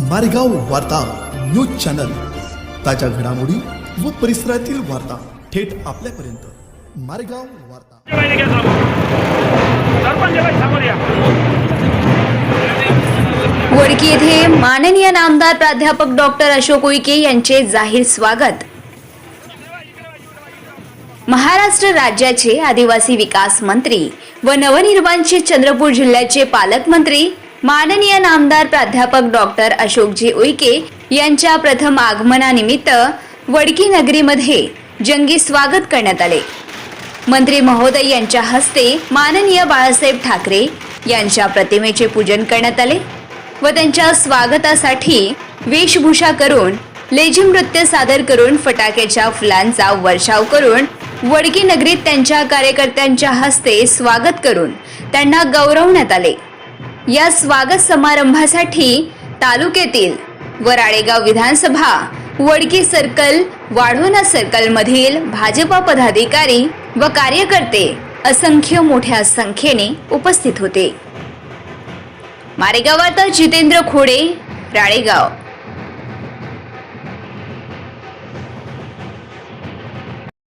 मारेगाव वार्ता news channel. ताज्या घडामोडी व परिसरातील वार्ता थेट आपल्यापर्यंत. मारेगाव वार्ता. वडकी येथे माननीय नामदार प्राध्यापक डॉक्टर अशोक उईके यांचे जाहीर स्वागत. महाराष्ट्र राज्याचे आदिवासी विकास मंत्री व नवनिर्माणचे चंद्रपूर जिल्ह्याचे पालकमंत्री माननीय नामदार प्राध्यापक डॉक्टर अशोकजी उईके यांच्या प्रथम आगमनानिमित्त वडकी नगरीमध्ये जंगी स्वागत करण्यात आले. मंत्री महोदय यांच्या हस्ते माननीय बाळासाहेब ठाकरे यांच्या प्रतिमेचे पूजन करण्यात आले व त्यांच्या स्वागतासाठी वेशभूषा करून लेझी नृत्य सादर करून फटाक्याच्या फुलांचा वर्षाव करून वडकी नगरीत त्यांच्या कार्यकर्त्यांच्या हस्ते स्वागत करून त्यांना गौरवण्यात आले. या स्वागत समारंभासाठी तालुक्यातील व राळेगाव विधानसभा वडकी सर्कल वाढवणा सर्कल मधील भाजपा पदाधिकारी व कार्यकर्ते असंख्य मोठ्या संख्येने उपस्थित होते. मारेगावात जितेंद्र खोडे राळेगाव.